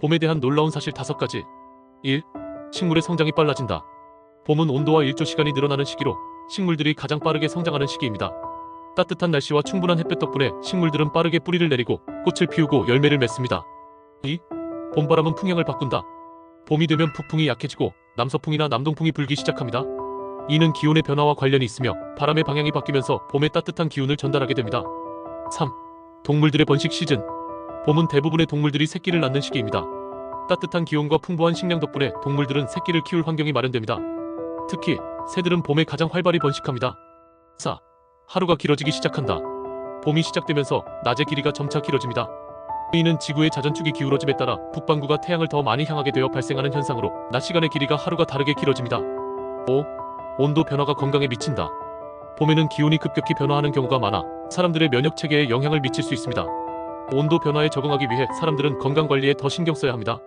봄에 대한 놀라운 사실 5가지. 1. 식물의 성장이 빨라진다. 봄은 온도와 일조 시간이 늘어나는 시기로 식물들이 가장 빠르게 성장하는 시기입니다. 따뜻한 날씨와 충분한 햇볕 덕분에 식물들은 빠르게 뿌리를 내리고 꽃을 피우고 열매를 맺습니다. 2. 봄바람은 풍향을 바꾼다. 봄이 되면 북풍이 약해지고 남서풍이나 남동풍이 불기 시작합니다. 이는 기온의 변화와 관련이 있으며 바람의 방향이 바뀌면서 봄의 따뜻한 기운을 전달하게 됩니다. 3. 동물들의 번식 시즌. 봄은 대부분의 동물들이 새끼를 낳는 시기입니다. 따뜻한 기온과 풍부한 식량 덕분에 동물들은 새끼를 키울 환경이 마련됩니다. 특히 새들은 봄에 가장 활발히 번식합니다. 4. 하루가 길어지기 시작한다. 봄이 시작되면서 낮의 길이가 점차 길어집니다. 이는 지구의 자전축이 기울어짐에 따라 북반구가 태양을 더 많이 향하게 되어 발생하는 현상으로 낮 시간의 길이가 하루가 다르게 길어집니다. 5. 온도 변화가 건강에 미친다. 봄에는 기온이 급격히 변화하는 경우가 많아 사람들의 면역 체계에 영향을 미칠 수 있습니다. 온도 변화에 적응하기 위해 사람들은 건강 관리에 더 신경 써야 합니다.